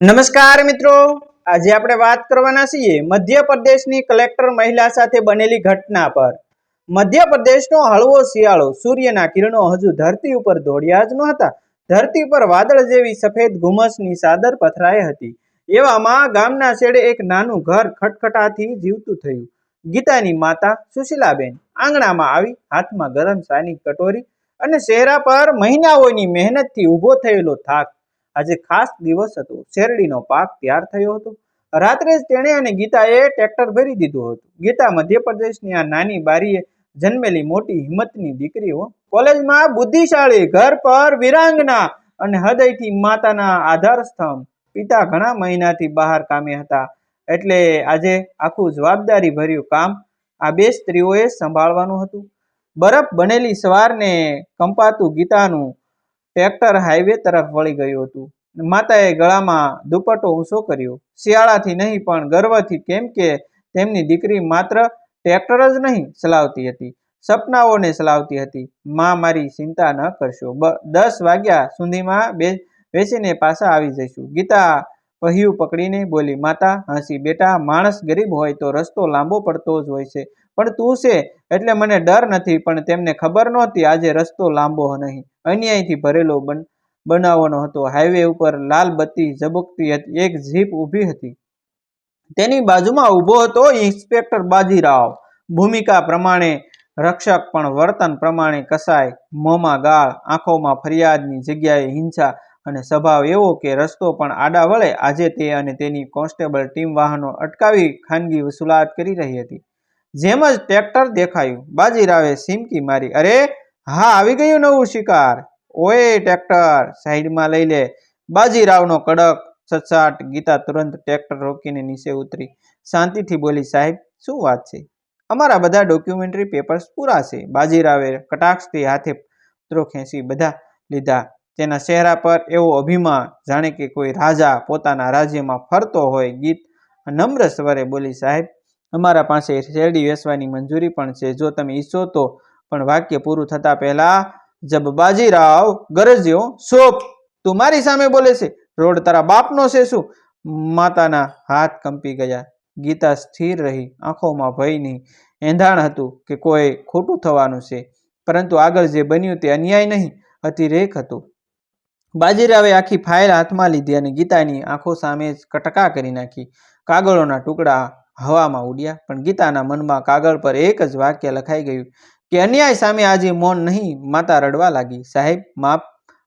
નમસ્કાર મિત્રો. આજે આપણે વાત કરવાના છીએ મધ્યપ્રદેશની કલેક્ટર મહિલા સાથે બનેલી ઘટના પર. મધ્યપ્રદેશનો હળવો શિયાળો સૂર્યના કિરણો હજુ ધરતી ઉપર દોડ્યા જ નહોતા. ધરતી પર વાદળ જેવી સફેદ ઘુમસની સાદર પથરાઈ હતી. એવામાં ગામના છેડે એક નાનું ઘર ખટખટાથી જીવતું થયું. ગીતાની માતા સુશીલાબેન આંગણામાં આવી હાથમાં ગરમ સાની કટોરી અને ચહેરા પર મહિનાઓની મહેનતથી ઊભો થયેલો થાક આજે ખાસ દિવસ હતો. શેરડીનો પાક તૈયાર થયો હતો. રાત્રે જ તેણે અને ગીતાએ ટ્રેક્ટર ભરી દીધું હતું. ગીતા મધ્યપ્રદેશની આ નાની બારીએ જન્મેલી મોટી હિંમતની દીકરીઓ કોલેજમાં બુદ્ધિશાળી ઘર પર વિરાંગના અને હૃદયથી માતાના આધાર સ્તંભ પિતા ઘણા મહિનાથી બહાર કામે હતા. એટલે આજે આખું જવાબદારી ભર્યું કામ આ બે સ્ત્રીઓએ સંભાળવાનું હતું. બરફ બનેલી સવારને કંપાતું ગીતાનું ટ્રેક્ટર હાઈવે તરફ વળી ગયું હતું. માતાએ ગળામાં દુપટ્ટો ઊંચો કર્યો. શિયાળાથી નહીં, પણ ગર્વથી કેમ કે તેમની દીકરી માત્ર ટ્રેક્ટર જ નહીં ચલાવતી હતી. સપનાઓને ચલાવતી હતી. માં, મારી ચિંતા ન કરશો. દસ વાગ્યા સુધીમાં બે, બેસીને પાછા આવી જઈશું. ગીતા પહ્યું પકડીને બોલી, માતા, હસી બેટા, માણસ ગરીબ હોય તો રસ્તો લાંબો પડતો જ હોય છે. પણ તું છે એટલે મને ડર નથી, પણ તેમને ખબર નહોતી આજે રસ્તો લાંબો નહીં. અન્યાયથી ભરેલો બન, બનાવવાનો હતો. હાઈવે ઉપર લાલ બત્તી ઝબકતી હતી, એક જીપ ઊભી હતી. તેની બાજુમાં ઊભો હતો ઇન્સ્પેક્ટર બાજીરાવ. ભૂમિકા પ્રમાણે, રક્ષક પણ વર્તન પ્રમાણે કસાય, મોંમાં ગાળ, આંખોમાં ફરિયાદની જગ્યાએ હિંસા અને સ્વભાવ એવો કે રસ્તો પણ આડા વળે. આજે તે અને તેની કોન્સ્ટેબલ ટીમ વાહનો અટકાવી ખાનગી વસૂલાત કરી રહી હતી. જેમ જ ટ્રેક્ટર દેખાયું, બાજીરાવે સિમકી મારી, અરે, હા, આવી ગયું નવું શિકાર. ઓએ, ટ્રેક્ટર, સાઈડમાં લઈ લે. બાજીરાવનો કડક સચાટ ગીતા તુરંત ટ્રેક્ટર રોકીને નીચે ઉતરી. શાંતિથી બોલી, સાહેબ, શું વાત છે? અમારા બધા ડોક્યુમેન્ટરી પેપર્સ પૂરા છે. બાજીરાવે કટાક્ષથી હાથે પત્રો ખેંચી બધા લીધા. તેના ચહેરા પર એવો અભિમાન, જાણે કે કોઈ રાજા પોતાના રાજ્યમાં ફરતો હોય ગીત, નમ્ર સ્વરે બોલી, સાહેબ અમારા પાસે શેરડી વેચવાની મંજૂરી પણ છે. જો તમે ઈચ્છો તો પણ વાક્ય પૂરું થતા પહેલા જબ બાજીરાવ ગરજ્યો સોપ તું મારી સામે બોલે છે, રોડ તારા બાપનો છે શું? માતાના હાથ કંપી ગયા. ગીતા સ્થિર રહી, આંખોમાં ભય નહીં. એંધાણ હતું કે કોઈ ખોટું થવાનું છે, પરંતુ આગળ જે બન્યું તે અન્યાય નહીં, અતિરેક હતું. બાજીરાવે આખી ફાઇલ હાથમાં લીધી અને ગીતાની આંખો સામે જ કટકા કરી નાખી. કાગળોના ટુકડા હવામાં ઉડ્યા. પણ ગીતાના મનમાં કાગળ પર એક જ વાક્ય લખાઈ ગયું કે, અન્યાય સામે આજે મૌન નહીં, માતા રડવા લાગી. સાહેબ માપ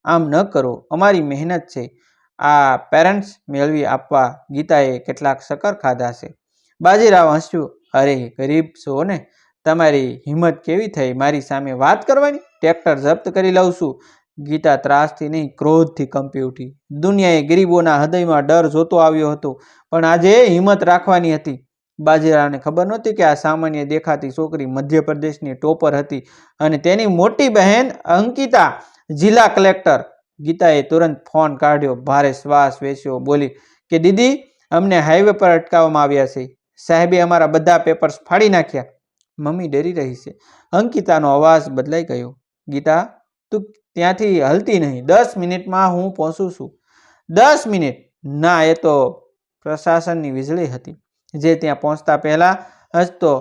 આમ ન કરો. અમારી મહેનત છે. આ પેરેન્ટ્સ મેળવી આપવા ગીતાએ કેટલાક શક્કર ખાધા છે. બાજીરાવ હસ્યું, અરે, ગરીબ છો ને? તમારી હિંમત કેવી થઈ? મારી સામે વાત કરવાની? ટ્રેક્ટર જપ્ત કરી લઉં છું. ગીતા ત્રાસથી નહીં, ક્રોધથી કંપી ઉઠી. દુનિયાએ ગરીબોના હૃદયમાં ડર જોતો આવ્યો હતો, પણ આજે હિંમત રાખવાની હતી. બાજીરાવને ખબર નહોતી કે આ સામાન્ય દેખાતી છોકરી મધ્યપ્રદેશની ટોપર હતી અને તેની મોટી બહેન અંકિતા, જિલ્લા કલેક્ટર. ગીતાએ તુરંત ફોન કાઢ્યો. ભારે શ્વાસ વેચ્યો બોલી, કે દીદી, અમને હાઈવે પર અટકાવવામાં આવ્યા છે. સાહેબે અમારા બધા પેપર્સ ફાડી નાખ્યા. મમ્મી ડરી રહી છે. અંકિતાનો અવાજ બદલાઈ ગયો. ગીતા, તું ત્યાંથી હલતી નહીં. દસ મિનિટમાં હું પહોંચું છું. દસ મિનિટ? ના, એ તો પ્રશાસનની વીજળી હતી. જે ત્યાં પહોંચતા પહેલાં જ તો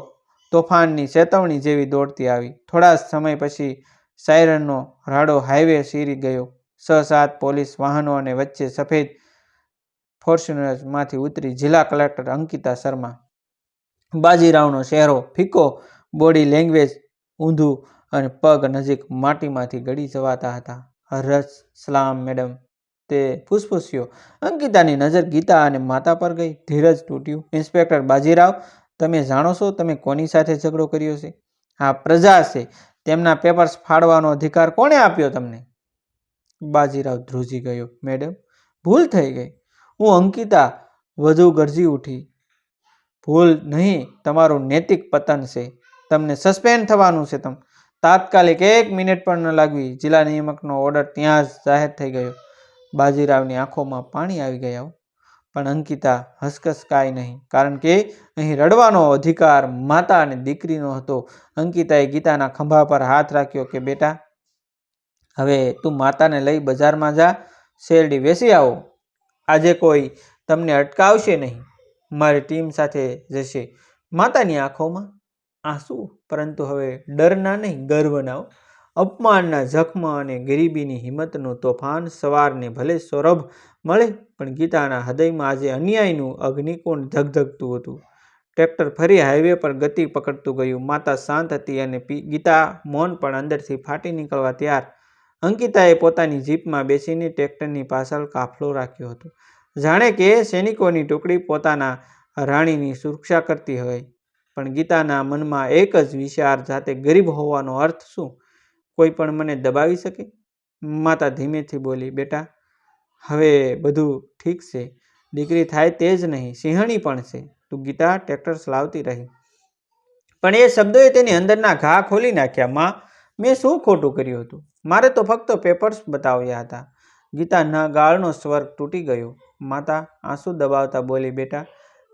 તોફાનની ચેતવણી જેવી દોડતી આવી. થોડા જ સમય પછી સાયરનનો રાડો હાઈવે સીરી ગયો. છ સાત પોલીસ વાહનો અને વચ્ચે સફેદ ફોર્ચ્યુનરમાંથી ઉતરી જિલ્લા કલેક્ટર અંકિતા શર્મા. બાજીરાવનો ચહેરો ફીકો બોડી લેંગ્વેજ ઊંધું અને પગ નજીક માટીમાંથી ગળી જવાતા હતા. હરસ સલામ, મેડમ. તે ફૂસફૂસ્યો. અંકિતાની નજર ગીતા અને માતા પર ગઈ. ધીરજ તૂટ્યું. ઇન્સ્પેક્ટર બાજીરાવ, તમે જાણો છો તમે કોની સાથે ઝઘડો કર્યો છે? હા, પ્રજા છે. તેમના પેપર્સ ફાડવાનો અધિકાર કોણે આપ્યો તમને? બાજીરાવ ધ્રુજી ગયો. મેડમ, ભૂલ થઈ ગઈ. હું અંકિતા વધુ ગરજી ઉઠી. ભૂલ નહીં, તમારું નૈતિક પતન છે. તમને સસ્પેન્ડ થવાનું છે તમ. તાત્કાલિક એક મિનિટ પણ ન લાગવી. જિલ્લા નિયામકનો ઓર્ડર ત્યાં જ જાહેર થઈ ગયો. બાજીરાવની આંખોમાં પાણી આવી ગયા પણ અંકિતા હસકસ કાંઈ નહીં, કારણ કે અહીં રડવાનો અધિકાર માતા અને દીકરીનો હતો. અંકિતાએ ગીતાના ખંભા પર હાથ રાખ્યો કે, બેટા, હવે તું માતાને લઈ બજારમાં જા, શેરડી વેસી આવો. આજે કોઈ તમને અટકાવશે નહીં. મારી ટીમ સાથે જશે. માતાની આંખોમાં આંસુ, પરંતુ હવે ડરના નહીં ગર્વના અપમાનના જખમ અને ગરીબીની હિંમતનું તોફાન સવારને ભલે સૌરભ મળે, પણ ગીતાના હૃદયમાં આજે અન્યાયનું અગ્નિકુંડ ધગધગતું હતું. ટ્રેક્ટર ફરી હાઈવે પર ગતિ પકડતું ગયું. માતા શાંત હતી અને ગીતા મૌન પણ અંદરથી ફાટી નીકળવા તૈયાર. અંકિતાએ પોતાની જીપમાં બેસીને ટ્રેક્ટરની પાછળ કાફલો રાખ્યો હતો. જાણે કે સૈનિકોની ટુકડી પોતાના રાણીની સુરક્ષા કરતી હોય. પણ ગીતાના મનમાં એક જ વિચાર, જાતે ગરીબ હોવાનો અર્થ શું? કોઈ પણ મને દબાવી શકે? માતા ધીમેથી બોલી, બેટા, હવે બધું ઠીક છે. દીકરી થાય તે જ નહીં, સિંહણી પણ છે. તું ગીતા ટ્રેક્ટર્સ લાવતી રહી. પણ એ શબ્દોએ તેની અંદરના ઘા ખોલી નાખ્યા. માં, મેં શું ખોટું કર્યું હતું? મારે તો ફક્ત પેપર્સ બતાવ્યા હતા. ગીતાના ગાળનો સ્વર તૂટી ગયો. માતા આંસુ દબાવતા બોલી, બેટા,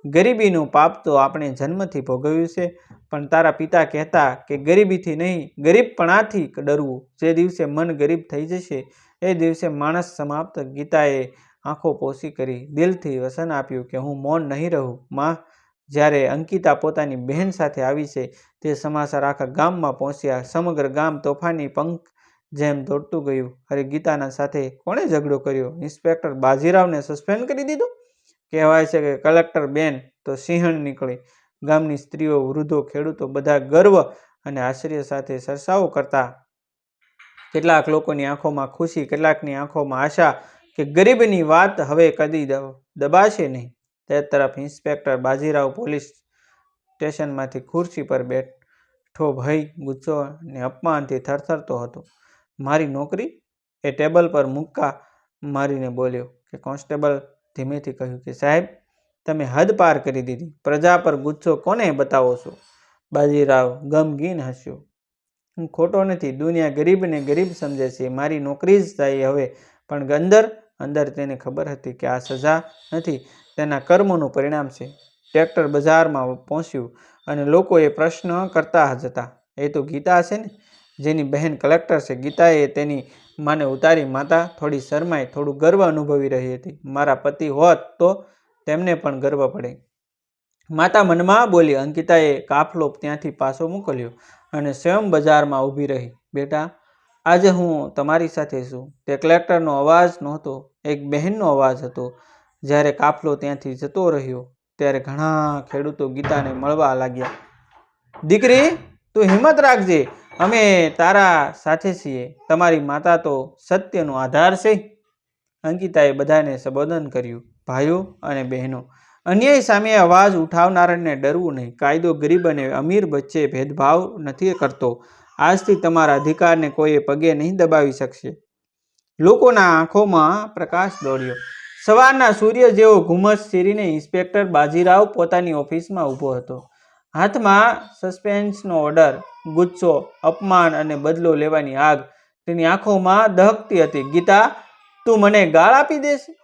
ગરીબીનું પાપ તો આપણે જન્મથી ભોગવ્યું છે. પણ તારા પિતા કહેતા કે ગરીબીથી નહીં ગરીબપણાથી ડરવું. જે દિવસે મન ગરીબ થઈ જશે, એ દિવસે માણસ સમાપ્ત ગીતાએ આંખો પોસી કરી દિલથી વસન આપ્યું કે હું મૌન નહીં રહું. માં, જ્યારે અંકિતા પોતાની બહેન સાથે આવી છે, તે સમાચાર આખા ગામમાં પહોંચ્યા. સમગ્ર ગામ તોફાની પંખ જેમ દોડતું ગયું. અરે ગીતાના સાથે કોણે ઝઘડો કર્યો? ઇન્સ્પેક્ટર બાજીરાવને સસ્પેન્ડ કરી દીધું? કહેવાય છે કે કલેક્ટર બેન તો સિંહણ નીકળી. ગામની સ્ત્રીઓ, વૃદ્ધો, ખેડૂતો બધા ગર્વ અને આશ્ચર્ય સાથે સરસાઓ કરતા. કેટલાક લોકોની આંખોમાં ખુશી, કેટલાકની આંખોમાં આશા કે ગરીબની વાત હવે કદી દબાશે નહીં. તે તરફ ઇન્સ્પેક્ટર બાજીરાવ પોલીસ સ્ટેશનમાંથી ખુરશી પર બેઠો ભય, ગુસ્સો અને અપમાનથી થરથરતો હતો. મારી નોકરી? એ ટેબલ પર મુક્કા મારીને બોલ્યો કે કોન્સ્ટેબલ ધીમેથી કહ્યું કે, સાહેબ તમે હદ પાર કરી દીધી. પ્રજા પર ગુસ્સો કોને બતાવો છો? બાજીરાવ ગમગીન હસ્યો. હું ખોટો નથી, દુનિયા ગરીબને ગરીબ સમજે છે. મારી નોકરી જ થાય હવે. પણ અંદર અંદર તેને ખબર હતી કે આ સજા નથી, તેના કર્મોનું પરિણામ છે. ટ્રેક્ટર બજારમાં પહોંચ્યું અને લોકોએ પ્રશ્ન કરતા જ હતા. એ તો ગીતા છે ને? જેની બહેન કલેક્ટર છે. ગીતાએ તેની માને ઉતારી માતા થોડી શરમાઈ, થોડું ગર્વ અનુભવી રહી હતી. મારા પતિ હોત તો તેમને પણ ગર્વ પડે. માતા મનમાં બોલી, અંકિતાએ કાફલો ત્યાંથી પાછો મોકલ્યો અને સ્વયં બજારમાં ઊભી રહી. બેટા, આજે હું તમારી સાથે છું. તે કલેક્ટરનો અવાજ નહોતો, એક બહેનનો અવાજ હતો. જ્યારે કાફલો ત્યાંથી જતો રહ્યો, ત્યારે ઘણા ખેડૂતો ગીતાને મળવા લાગ્યા. દીકરી, તું હિંમત રાખજે, અમે તારા સાથે છીએ. તમારી માતા તો સત્યનો આધાર છે. અંકિતાએ બધાને સંબોધન કર્યું. ભાઈઓ અને બહેનો. અન્યાય સામે અવાજ ઉઠાવનારને ડરવું નહીં. કાયદો ગરીબ અને અમીર વચ્ચે ભેદભાવ નથી કરતો. આજથી તમારા અધિકારને કોઈએ પગે નહીં દબાવી શકશે. લોકોના આંખોમાં પ્રકાશ દોડ્યો. સવારના સૂર્ય જેવો ઘુમ્મસ ચીરીને ઇન્સ્પેક્ટર બાજીરાવ પોતાની ઓફિસમાં ઊભો હતો. હાથમાં સસ્પેન્સનો ઓર્ડર, ગુસ્સો, અપમાન અને બદલો લેવાની આગ. તેની આંખોમાં દહકતી હતી. ગીતા, તું મને ગાળ આપી દેશે?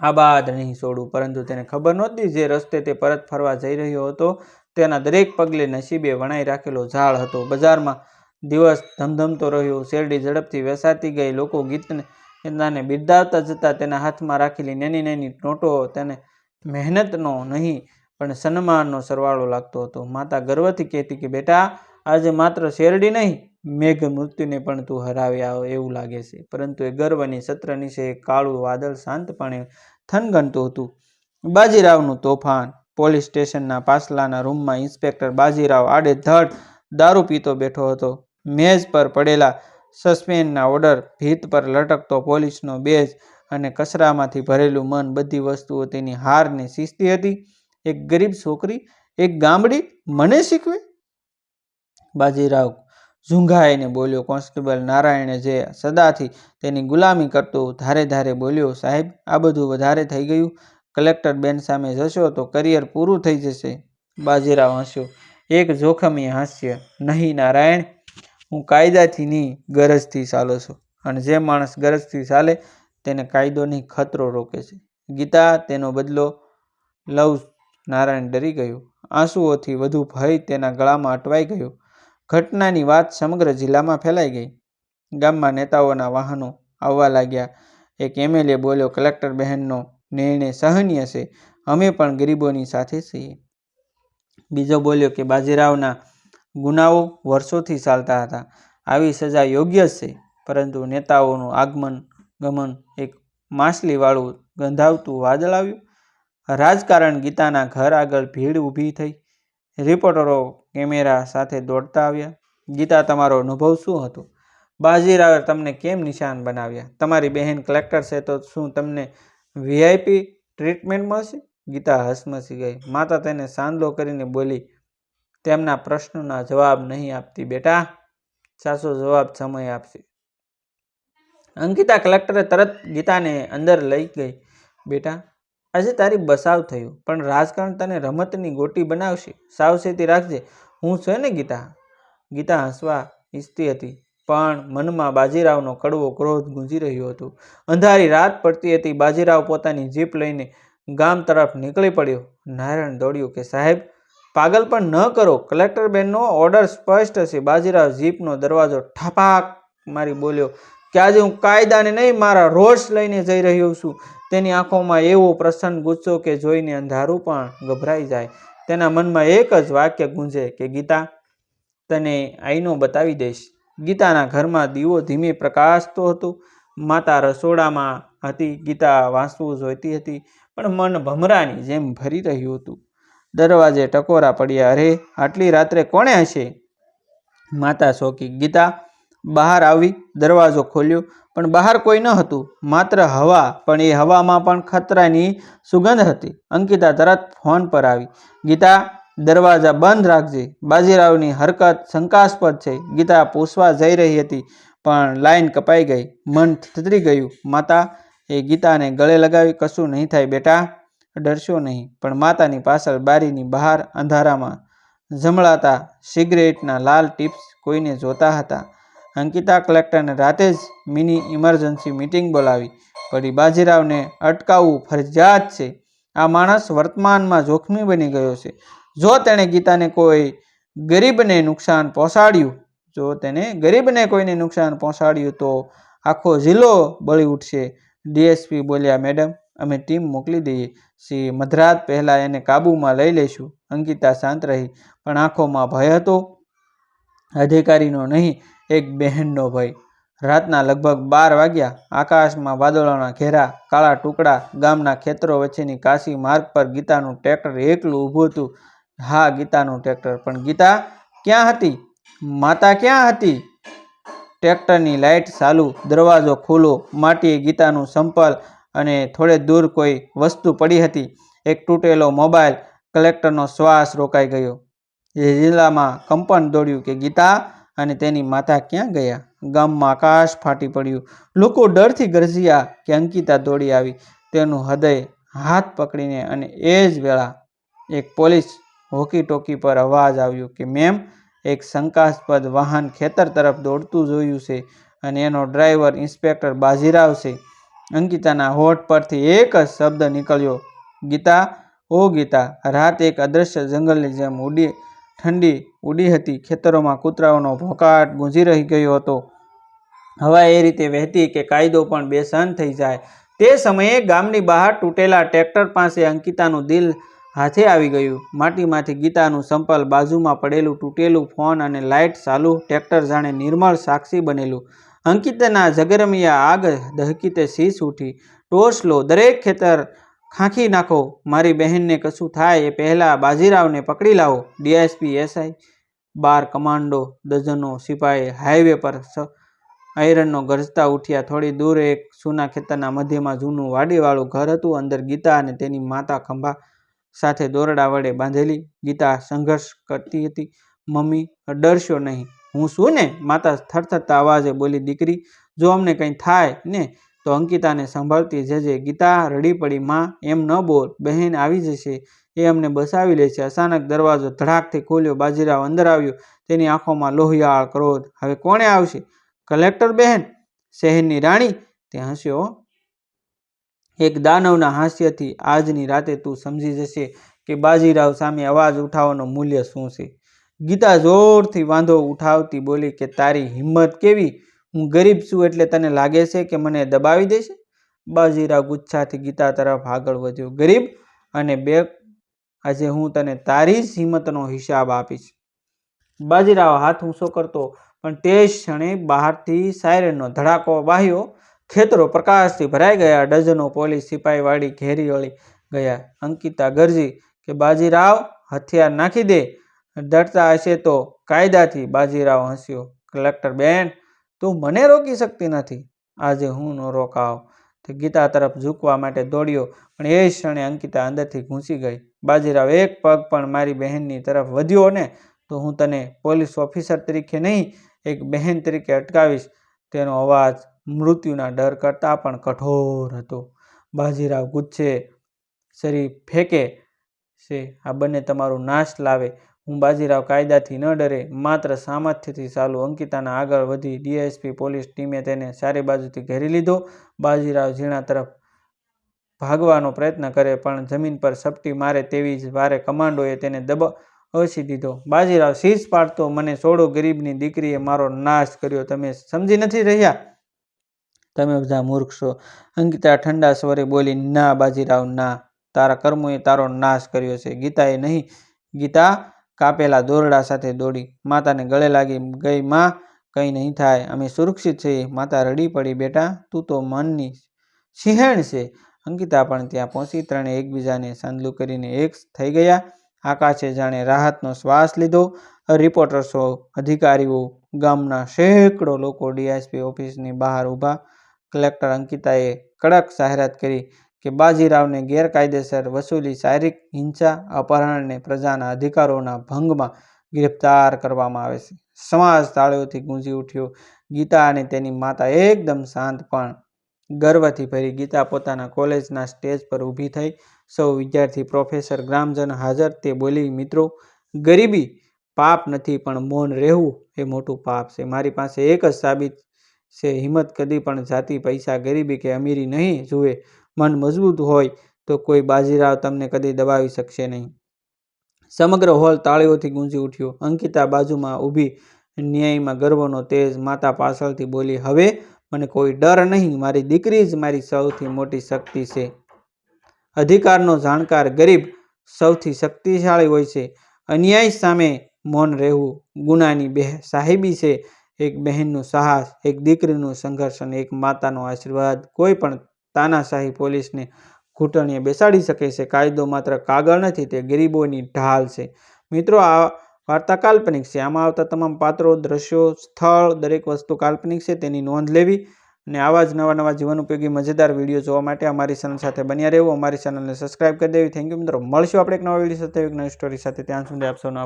આ બાદ નહીં છોડું. પરંતુ તેને ખબર નહોતી જે રસ્તે તે પરત ફરવા જઈ રહ્યો હતો, તેના દરેક પગલે નસીબે વણાઈ રાખેલો ઝાડ હતો. બજારમાં દિવસ ધમધમતો રહ્યો. શેરડી ઝડપથી વેસાતી ગઈ. લોકો ગીતને ગીતાને બિરદાવતા જતાં તેના હાથમાં રાખેલી નાની નાની નોટો તેને મહેનતનો નહીં, પણ સન્માનનો સરવાળો લાગતો હતો. માતા ગર્વથી કહેતી કે, બેટા, આજે માત્ર શેરડી નહીં મેઘ મૃત્યુને પણ તું હરાવી આવ એવું લાગે છે. પરંતુ એ ગર્વની સત્ર નીચે કાળું વાદળ શાંતપણે થનગનતું હતું. બાજીરાવનું તોફાન. પોલીસ સ્ટેશનના પાછલાના રૂમમાં ઇન્સ્પેક્ટર બાજીરાવ આડેધડ દારૂ પીતો બેઠો હતો. મેજ પર પડેલા સસ્પેન્ડના ઓર્ડર ભીત પર લટકતો પોલીસનો બેજ અને કચરામાંથી ભરેલું મન બધી વસ્તુઓ તેની હારને શિસ્તી હતી. એક ગરીબ છોકરી, એક ગામડી, મને શીખવે? બાજીરાવ ઝુંઘાઈને બોલ્યો, કોન્સ્ટેબલ નારાયણે જે સદાથી તેની ગુલામી કરતો ધારે ધારે બોલ્યો, સાહેબ, આ બધું વધારે થઈ ગયું. કલેક્ટર બેન સામે જશો તો કરિયર પૂરું થઈ જશે. બાજીરાવ હસ્યો, એક જોખમી હાસ્ય નહીં નારાયણ. હું કાયદાથી નહીં ગરજથી ચાલો છું અને જે માણસ ગરજથી ચાલે તેને કાયદોની ખતરો રોકે છે. ગીતા તેનો બદલો લવ નારાયણ ડરી ગયો. આંસુઓથી વધુ ભય તેના ગળામાં અટવાઈ ગયો. ઘટનાની વાત સમગ્ર જિલ્લામાં ફેલાઈ ગઈ. ગામમાં નેતાઓના વાહનો આવવા લાગ્યા. એક એમએલએ બોલ્યો, કલેક્ટર બહેનનો નિર્ણય સહનીય છે. અમે પણ ગરીબોની સાથે છીએ. બીજો બોલ્યો કે, બાજીરાવના ગુનાઓ વર્ષોથી ચાલતા હતા. આવી સજા યોગ્ય છે, પરંતુ નેતાઓનું આગમન ગમન એક માછલીવાળું ગંધાવતું વાદળ આવ્યું. રાજકારણ ગીતાના ઘર આગળ ભીડ ઊભી થઈ. રિપોર્ટરો કેમેરા સાથે દોડતા આવ્યા. ગીતા, તમારો અનુભવ શું હતો? બાજીરાવે તમને કેમ નિશાન બનાવ્યા? તમારી બહેન કલેક્ટર છે તો શું તમને વીઆઈપી ટ્રીટમેન્ટ મળશે? ગીતા હસમસી ગઈ. માતા તેને સાંદલો કરીને બોલી, તેમના પ્રશ્નોના જવાબ નહીં આપતી બેટા. સાસો જવાબ સમય આપશે. અંકિતા કલેક્ટરે તરત ગીતાને અંદર લઈ ગઈ. બેટા આજે તારી બસાવ થયું, પણ રાજકારણ તને રમતની ગોટી બનાવશે. સાવચેતી રાખજે. હું છે ને ગીતા? ગીતા હસવા ઈચ્છતી હતી, પણ મનમાં બાજીરાવનો કડવો ક્રોધ ગુંજી રહ્યો હતો. અંધારી રાત પડતી હતી, બાજીરાવ પોતાની જીપ લઈને ગામ તરફ નીકળી પડ્યો. નારાયણ દોડ્યું કે, સાહેબ, પાગલ પણ ન કરો. કલેક્ટર બેનનો ઓર્ડર સ્પષ્ટ છે. બાજીરાવ જીપનો દરવાજો ઠાપાક મારી બોલ્યો, કે આજે હું કાયદાને નહીં, મારા રોષ લઈને જઈ રહ્યો છું. તેની આંખોમાં એવો પ્રસન્ન ગુસ્સો કે જોઈને અંધારું પણ ગભરાઈ જાય. તેના મનમાં એક જ વાક્ય ગુંજે કે, ગીતા, તને આઈનો બતાવી દઈશ. ગીતાના ઘરમાં દીવો ધીમે પ્રકાશતો હતો. માતા રસોડામાં હતી. ગીતા વાંસવું જોઈતી હતી, પણ મન ભમરાની જેમ ભરી રહ્યું હતું. દરવાજે ટકોરા પડ્યા. અરે, આટલી રાત્રે કોણે હશે? માતા શોકી. ગીતા બહાર આવી દરવાજો ખોલ્યો. પણ બહાર કોઈ ન હતું. માત્ર હવા, પણ એ હવામાં પણ ખતરાની સુગંધ હતી. અંકિતા તરત ફોન પર આવી. ગીતા, દરવાજા બંધ રાખજે. બાજીરાવની હરકત શંકાસ્પદ છે. ગીતા પૂછવા જઈ રહી હતી, પણ લાઈન કપાઈ ગઈ. મન થતરી ગયું. માતા, એ ગીતાને ગળે લગાવી, કશું નહીં થાય બેટા, ડરશો નહીં. પણ માતાની પાછળ બારીની બહાર અંધારામાં જમળાતા સિગરેટના લાલ ટીપ્સ કોઈને જોતા હતા. અંકિતા કલેક્ટરને રાતે જ મિની ઇમરજન્સી મિટિંગ બોલાવી. પડી બાજીરાવને અટકાવવું ફરજિયાત છે. આ માણસ વર્તમાનમાં જોખમી બની ગયો છે. જો તેણે ગીતાને કોઈ ગરીબને નુકસાન પહોંચાડ્યું, જો તેને ગરીબને કોઈને નુકસાન પહોંચાડ્યું, તો આખો જિલ્લો બળી ઉઠશે. ડીએસપી બોલ્યા, મેડમ, અમે ટીમ મોકલી દઈએ. શ્રી મધરાત પહેલાં એને કાબૂમાં લઈ લઈશું. અંકિતા શાંત રહી, પણ આંખોમાં ભય હતો. અધિકારીનો નહીં એક બહેનનો ભય. રાતના લગભગ બાર વાગ્યા, આકાશમાં વાદળોના ઘેરા, કાળા ટુકડા, ગામના ખેતરો વચ્ચેની કાશી માર્ગ પર ગીતાનું ટ્રેક્ટર એકલું ઊભું હતું. હા, ગીતાનું ટ્રેક્ટર. પણ ગીતા ક્યાં હતી? માતા ક્યાં હતી? ટ્રેક્ટરની લાઇટ ચાલુ, દરવાજો ખુલ્લો, માટીએ ગીતાનું સંપલ અને થોડે દૂર કોઈ વસ્તુ પડી હતી. એક તૂટેલો મોબાઈલ, કલેક્ટરનો શ્વાસ રોકાઈ ગયો. એ જિલ્લામાં કંપન દોડ્યું કે ગીતા અને તેની માતા ક્યાં ગયા? ગામમાં આકાશ ફાટી પડ્યું. લોકો ડરથી ગરજ્યા કે અંકિતા દોડી આવી. તેનું હૃદય હાથ પકડીને અને એ જ વેળા એક પોલીસ હોકી ટોકી પર અવાજ આવ્યો કે, મેમ, એક શંકાસ્પદ વાહન ખેતર તરફ દોડતું જોયું છે અને એનો ડ્રાઈવર ઇન્સ્પેક્ટર બાજીરાવ છે. અંકિતાના હોઠ પરથી એક જ શબ્દ નીકળ્યો, ગીતા, ઓ ગીતા, રાત એક અદૃશ્ય જંગલની જેમ ઉડી ઠંડી ઉડી હતી. ખેતરોમાં કૂતરાઓનો ભોકાટ ગુંજી રહી ગયો હતો. હવા એ રીતે વહેતી કે કાયદો પણ બેસહન થઈ જાય. તે સમયે ગામની બહાર તૂટેલા ટ્રેક્ટર પાસે અંકિતાનું દિલ હાથે આવી ગયું. માટીમાંથી ગીતાનું સંપલ બાજુમાં પડેલું તૂટેલું ફોન અને લાઇટ ચાલુ, ટ્રેક્ટર જાણે નિર્મળ સાક્ષી બનેલું. અંકિતના જગરમિયા આગ દહકીતે શીશ ઉઠી. ટોર્ચ લો, દરેક ખેતર ખાંખી નાખો. મારી બહેનને કશું થાય એ પહેલાં બાજીરાવને પકડી લાવો. ડીએસપી, એસઆઈ, બાર કમાન્ડો ડઝનો સિપાહી હાઈવે પર આયરનનો ગરજતા ઉઠ્યા. થોડી દૂર એક સૂના ખેતરના મધ્યમાં જૂનું વાડીવાળું ઘર હતું. અંદર ગીતા અને તેની માતા ખંભા સાથે દોરડા વડે બાંધેલી. ગીતા સંઘર્ષ કરતી હતી. મમ્મી, ડરશો નહીં. હું શું ને? માતા થરથરતા અવાજે બોલી, દીકરી, જો અમને કંઈ થાય ને તો અંકિતાને સંભાળતી જજે ગીતા રડી પડી, માં, એમ ન બોલ, બહેન આવી જશે. એ અમને બસાવી લે છે. અચાનક દરવાજો ધડાકથી ખોલ્યો, બાજીરાવ અંદર આવ્યો. તેની આંખોમાં લોહિયાળ ક્રોધ. હવે કોણે આવશે? કલેક્ટર બહેન? શહેરની રાણી? તે હસ્યો. એક દાનવના હાસ્યથી આજની રાતે તું સમજી જશે કે બાજીરાવ સામે અવાજ ઉઠાવવાનું મૂલ્ય શું છે. ગીતા જોરથી વાંધો ઉઠાવતી બોલી કે, તારી હિંમત કેવી? હું ગરીબ છું એટલે તને લાગે છે કે મને દબાવી દેશે? બાજીરાવ ગુચ્છાથી ગીતા તરફ આગળ વધ્યો. ગરીબ અને બે આજે હું તને તારી જ હિંમતનો હિસાબ આપીશ. બાજીરાવ હાથ ઊંચો કરતો, પણ તે ક્ષણે બહારથી સાયરનનો ધડાકો વાહ્યો. ખેતરો પ્રકાશથી ભરાઈ ગયા, ડઝનો પોલીસ સિપાહીવાળી ઘેરી વળી ગયા. અંકિતા ગરજી કે બાજીરાવ, હથિયાર નાખી દે. ડરતા હશે તો કાયદાથી બાજીરાવ હસ્યો. કલેક્ટર બેન તું મને રોકી શકતી નથી. આજે હું ન રોકાવ. તે ગીતા તરફ ઝૂકવા માટે દોડ્યો પણ એ ક્ષણે અંકિતા અંદરથી ઘૂંસી ગઈ. બાજીરાવ એક પગ પણ મારી બહેનની તરફ વધ્યો ને તો હું તને પોલીસ ઓફિસર તરીકે નહીં, એક બહેન તરીકે અટકાવીશ. તેનો અવાજ મૃત્યુના ડર કરતાં પણ કઠોર હતો. બાજીરાવ ગુચ્છે શરીર ફેંકે છે. આ બંને તમારો નાશ લાવે. હું બાજીરાવ કાયદાથી ન ડરે, માત્ર સામર્થ્યથી ચાલુ અંકિતાના આગળ વધી ડીએસપી પોલીસ ટીમે તેને ચારે બાજુથી ઘેરી લીધો. બાજીરાવ ઝીણા તરફ ભાગવાનો પ્રયત્ન કરે, પણ જમીન પર સપટી મારે તેવી જ વારે કમાન્ડોએ તેને દબાવી દીધો. બાજીરાવ શીશ પાડતો, મને છોડો, ગરીબની દીકરીએ મારો નાશ કર્યો. તમે સમજી નથી રહ્યા? તમે બધા મૂર્ખ છો. અંકિતા ઠંડા સ્વરે બોલી, ના બાજીરાવ, ના. તારા કર્મોએ તારો નાશ કર્યો છે. ગીતાએ નહીં, ગીતા કાપેલા દોરડા સાથે દોડી. માતાને ગળે લાગી ગઈ, માં, કંઈ નહીં થાય. અમે સુરક્ષિત છીએ. માતા રડી પડી. બેટા, તું તો મનની સિંહણ છે. અંકિતા પણ ત્યાં પહોંચી. ત્રણે એકબીજાને સાંદલું કરીને એક થઈ ગયા. આકાશે જાણે રાહતનો શ્વાસ લીધો. રિપોર્ટર્સો અધિકારીઓ, ગામના સેંકડો લોકો ડીએસપી ઓફિસની બહાર ઊભા. કલેક્ટર અંકિતાએ કડક જાહેરાત કરી. કે બાજીરાવને ગેરકાયદેસર વસૂલી શારીરિક હિંસા અપહરણને પ્રજાના અધિકારોના ભંગમાં ગિરફ્તાર કરવામાં આવે છે. સમાજ તાળીઓથી ગુંજી ઉઠ્યો. ગીતા અને તેની માતા એકદમ શાંત પણ ગર્વથી ભરી ગીતા પોતાના કોલેજના સ્ટેજ પર ઊભી થઈ. સૌ વિદ્યાર્થી, પ્રોફેસર, ગ્રામજન હાજર. તે બોલી, મિત્રો, ગરીબી પાપ નથી, પણ મૌન રહેવું એ મોટું પાપ છે. મારી પાસે એક જ સાબિત છે. હિંમત કદી પણ જાતિ, પૈસા, ગરીબી કે અમીરી નહીં જુએ. મન મજબૂત હોય તો કોઈ બાજીરાવ તમને કદી દબાવી શકશે નહીં. સમગ્ર હોલ તાળીઓથી ગુંજી ઉઠ્યો. અંકિતા બાજુમાં ઊભી ન્યાયમાં ગર્વનો તેજ માતા પાછળથી બોલી, હવે મને કોઈ ડર નહીં. મારી દીકરી જ મારી સૌથી મોટી શક્તિ છે. અધિકારનો જાણકાર ગરીબ સૌથી શક્તિશાળી હોય છે. અન્યાય સામે મૌન રહેવું ગુનાની બે સાહેબી છે. એક બહેનનું સાહસ, એક દીકરીનું સંઘર્ષ અને એક માતાનો આશીર્વાદ. કોઈ પણ તાનાશાહી પોલીસને ઘૂંટણીએ બેસાડી શકે છે. કાયદો માત્ર કાગળ નથી, તે ગરીબોની ઢાલ છે. મિત્રો, આ વાર્તા કાલ્પનિક છે. આમાં આવતા તમામ પાત્રો, દ્રશ્યો, સ્થળ, દરેક વસ્તુ કાલ્પનિક છે, તેની નોંધ લેવી અને આવા જ નવા નવા જીવન ઉપયોગી મજેદાર વીડિયો જોવા માટે અમારી ચેનલ સાથે બન્યા રહેવું. અમારી ચેનલને સબસ્ક્રાઇબ કરી દેવી. થેન્ક યુ મિત્રો. મળશું આપણે એક નવા વીડિયો સાથે, એક નવી સ્ટોરી સાથે. ત્યાં સુધી આપ સૌનો